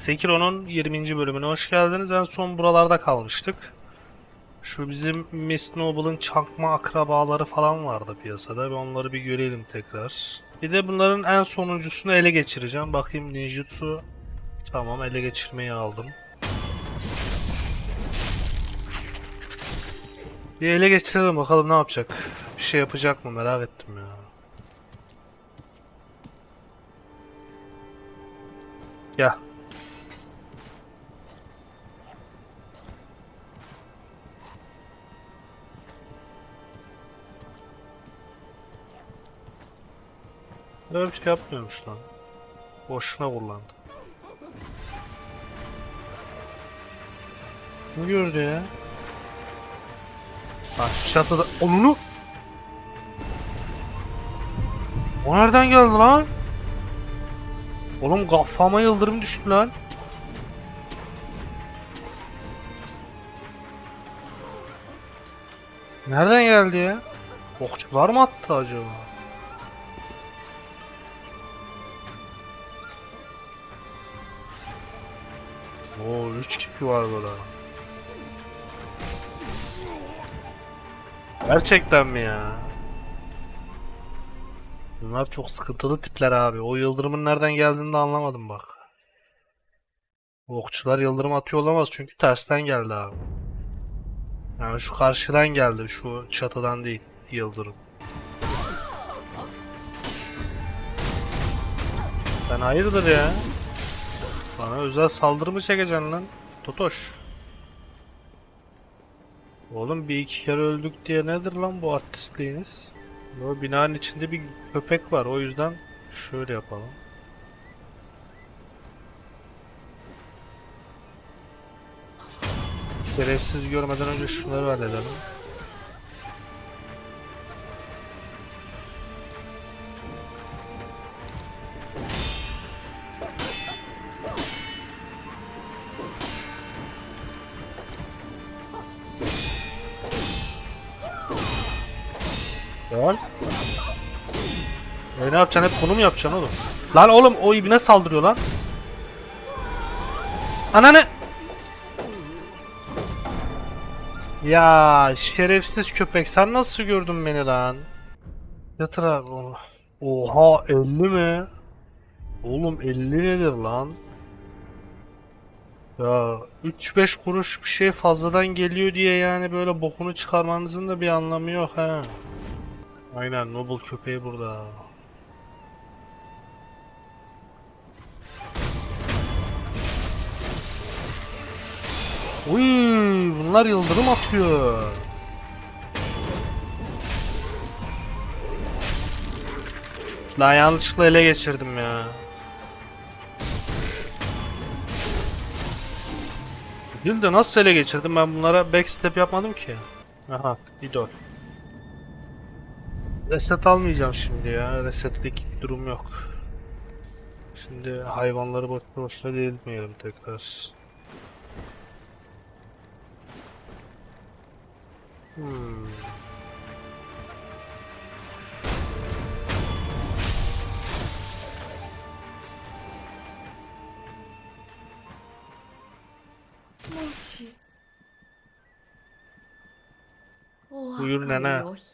Sekiro'nun 20. bölümüne hoş geldiniz. En son buralarda kalmıştık. Şu bizim Miss Noble'ın çakma akrabaları falan vardı piyasada. Bir onları bir görelim tekrar. Bir de bunların en sonuncusunu ele geçireceğim. Bakayım ninjutsu. Tamam ele geçirmeyi aldım. Bir ele geçirelim bakalım ne yapacak. Bir şey yapacak mı merak ettim ya. Gel. Böyle bir şey yapmıyormuş lan. Boşuna kullandı. Ne gördü ya? Lan şu çatıda... Onunu... O nereden geldi lan? Oğlum kafama yıldırım düştü lan. Nereden geldi ya? Okçular mı attı acaba? Oo 3 kişi var burada. Gerçekten mi ya? Bunlar çok sıkıntılı tipler abi. O yıldırımın nereden geldiğini de anlamadım bak. Okçular yıldırım atıyor olamaz çünkü tersten geldi abi. Yani şu karşıdan geldi, şu çatıdan değil yıldırım. Sen hayırdır ya? Bana özel saldırı mı çekeceksin lan? Totoş. Oğlum bir iki kere öldük diye nedir lan bu artistliğiniz? O binanın içinde bir köpek var o yüzden şöyle yapalım. Şerefsiz görmeden önce şunları halledelim. Yapacaksın? Hep bunu mu yapacaksın oğlum? Lan oğlum o ibine saldırıyor lan. Ananı. Ya şerefsiz köpek sen nasıl gördün beni lan? Yatır abi. Oha 50 mi? Oğlum 50 nedir lan? Ya 3-5 kuruş bir şey fazladan geliyor diye yani böyle bokunu çıkarmanızın da bir anlamı yok ha. Aynen Noble köpeği burada. Uy, bunlar yıldırım atıyor. Lan yanlışlıkla ele geçirdim ya. Değil de nasıl ele geçirdim ben bunlara backstep yapmadım ki. Aha idol. Reset almayacağım şimdi ya. Resetlik durum yok. Şimdi hayvanları boş boşuna değilmeyelim tekrar. Hmm. Buyur お nene. お人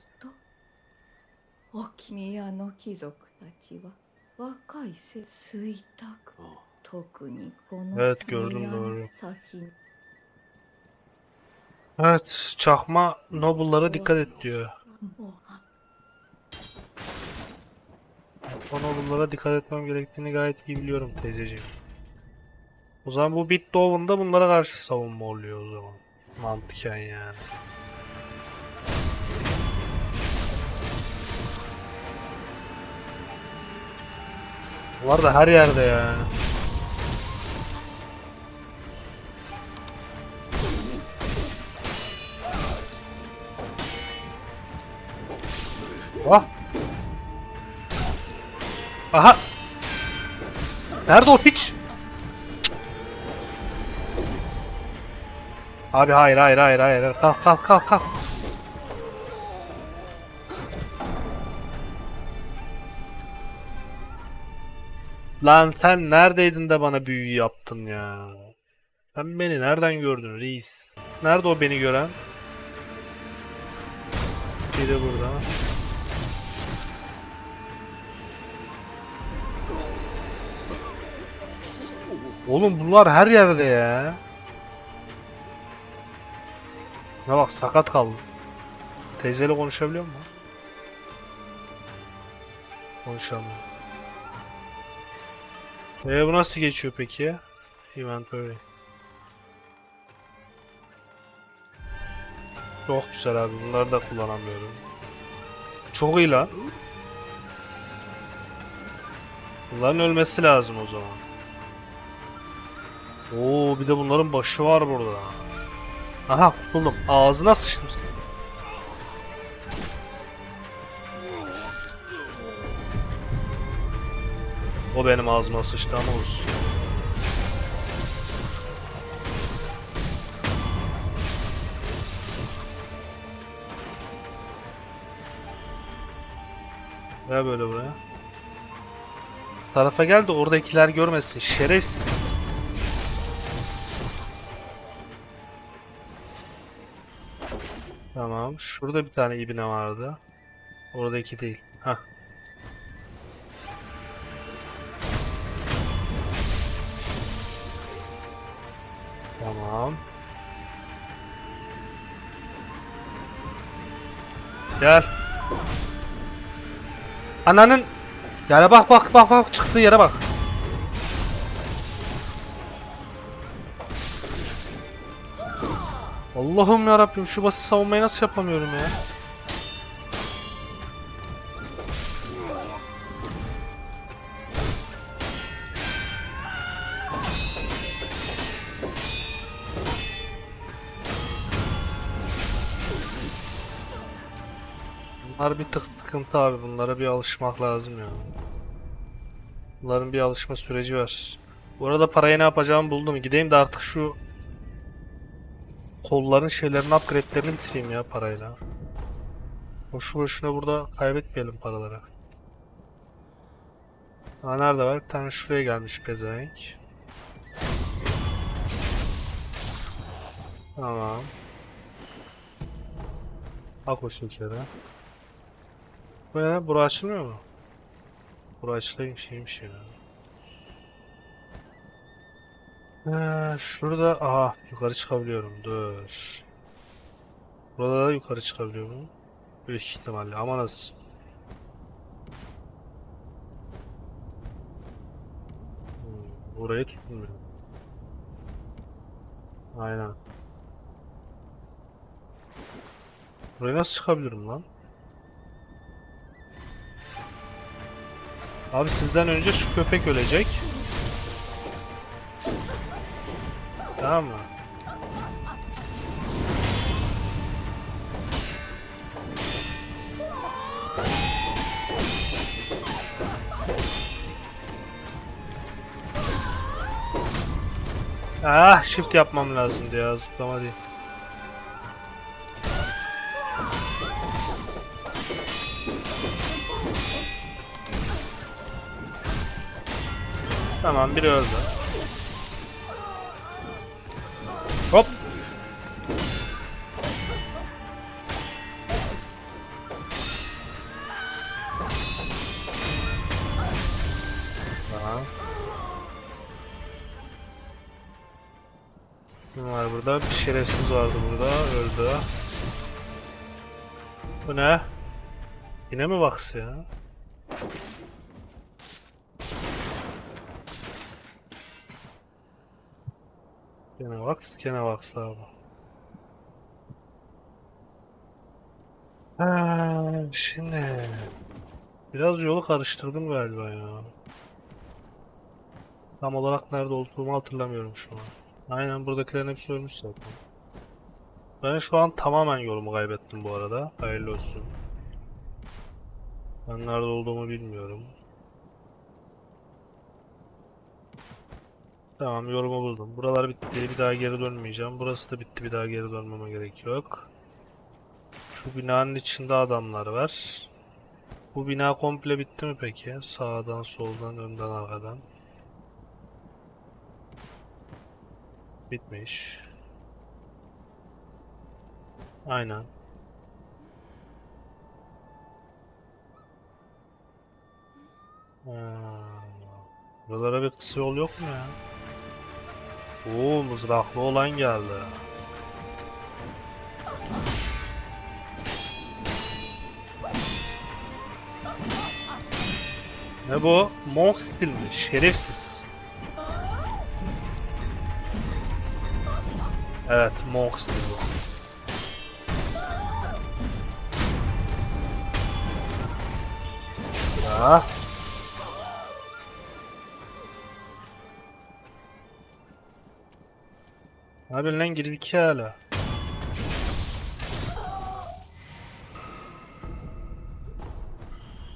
お君やの貴族たちは若いせ衰託特にこ.の先に Evet, çakma noble'lara dikkat et diyor. O noble'lara dikkat etmem gerektiğini gayet iyi biliyorum teyzeciğim. O zaman bu Bitdoven'da bunlara karşı savunma oluyor o zaman. Mantıken yani. Var da her yerde ya. Vah! Aha! Nerede o piç? Abi hayır hayır hayır hayır. Kalk kalk kalk kalk. Lan sen neredeydin de bana büyü yaptın ya? Sen beni nereden gördün reis? Nerede o beni gören? Biri burada. Oğlum bunlar her yerde ya. Ne bak sakat kaldım. Teyzeyle konuşabiliyor mu? Konuşamıyor. Ee, bu nasıl geçiyor peki? Inventory. Çok güzel abi. Bunları da kullanamıyorum. Çok iyi lan. Bunların ölmesi lazım o zaman. Oo bir de bunların başı var burada. Aha kurtuldum. Ağzına sıçtım. O benim ağzıma sıçtı ama olsun. Ver böyle buraya. Tarafa gel de oradakiler görmesin. Şerefsiz. Tamam. Şurada bir tane ibne vardı. Oradaki değil. Hah. Tamam. Gel. Ananın Yere bak bak bak bak çıktığı yere bak. Allah'ım ya Rabbim şu basit savunmayı nasıl yapamıyorum ya? Bunlar bir tık sıkıntı abi. Bunlara bir alışmak lazım ya. Bunların bir alışma süreci var. Bu arada parayı ne yapacağımı buldum. Gideyim de artık şu kolların şeylerini upgrade'lerini bitireyim ya parayla. Boşu boşuna burada kaybetmeyelim paraları. Ha nerede var? Bir tane şuraya gelmiş pezevenk. Tamam. Bak o şekeri. Bu ne? Bura açılmıyor mu? Bura açılan şeymiş ya. Şurada aha yukarı çıkabiliyorum. Dur. Burada da yukarı çıkabiliyor muyum? Büyük ihtimalle ama nasıl? Hmm, burayı tutmuyor. Aynen. Buraya nasıl çıkabilirim lan? Abi sizden önce şu köpek ölecek. Tamam mı? Ah shift yapmam lazım ya zıplama değil. Tamam biri öldü. Şerefsiz vardı burada. Öldü. Bu ne? Yine mi Vax ya? Gene Vax, gene Vax abi. Ha, şimdi biraz yolu karıştırdım galiba ya. Tam olarak nerede olduğumu hatırlamıyorum şu an. Aynen buradakilerin hepsi ölmüş zaten. Ben şu an tamamen yolumu kaybettim bu arada. Hayırlı olsun. Ben nerede olduğumu bilmiyorum. Tamam yolumu buldum. Buralar bitti. Bir daha geri dönmeyeceğim. Burası da bitti. Bir daha geri dönmeme gerek yok. Şu binanın içinde adamlar var. Bu bina komple bitti mi peki? Sağdan, soldan, önden, arkadan. Bitmiş. Aynen. Ha, Buralara bir kısa yol yok mu ya? Oo mızraklı olan geldi. Ne bu? Monk stil mi? Şerefsiz. Evet, Monk stil bu. Ya. Ne yapıyorsun lan geri iki hala.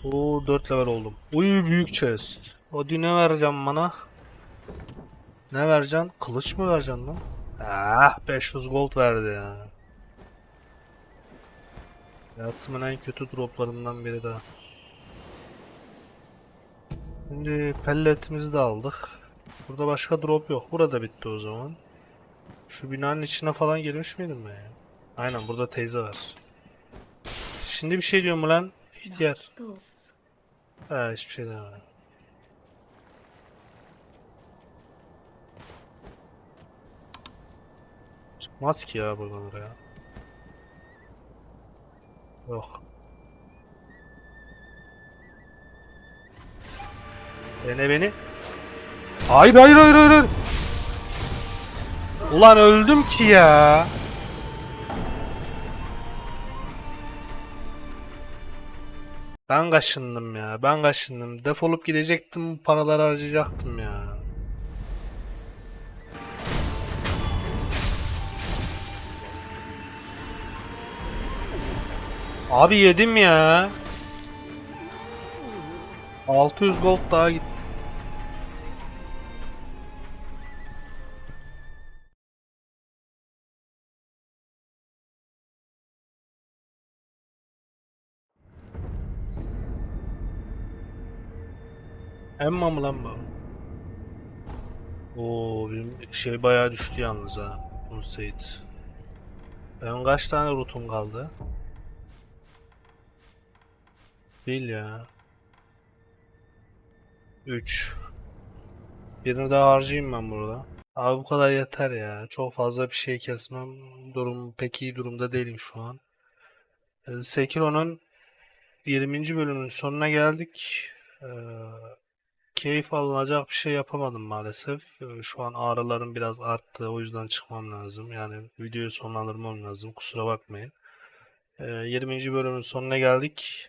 Oo 4 level oldum. Uy büyük chest. Hadi ne vereceğim bana? Ne vereceksin? Kılıç mı vereceksin lan? Ah 500 gold verdi ya. Hayatımın en kötü droplarından biri daha. Şimdi pelletimizi de aldık. Burada başka drop yok. Burada bitti o zaman. Şu binanın içine falan girmiş miydim ben ya? Aynen burada teyze var. Şimdi bir şey diyorum lan. そう Ha hiçbir şey demedim. Çıkmaz ki ya buradan oraya. Yok. Dene beni. Hayır hayır hayır hayır. Ulan öldüm ki ya. Ben kaşındım ya. Ben kaşındım. Defolup gidecektim. Paraları harcayacaktım ya. Abi yedim ya. 600 gold daha gitti. Emma mı lan bu? Oo benim şey bayağı düştü yalnız ha. Unsait. Benim kaç tane rutum kaldı? Değil ya. 3. Birini daha harcayayım ben burada. Abi bu kadar yeter ya. Çok fazla bir şey kesmem. Durum pek iyi durumda değilim şu an. Ee, Sekiro'nun 20. bölümün sonuna geldik. Ee, keyif alınacak bir şey yapamadım maalesef. Ee, Şu an ağrılarım biraz arttı. O yüzden çıkmam lazım. Yani videoyu sonlandırmam lazım. Kusura bakmayın. Ee, 20. bölümün sonuna geldik.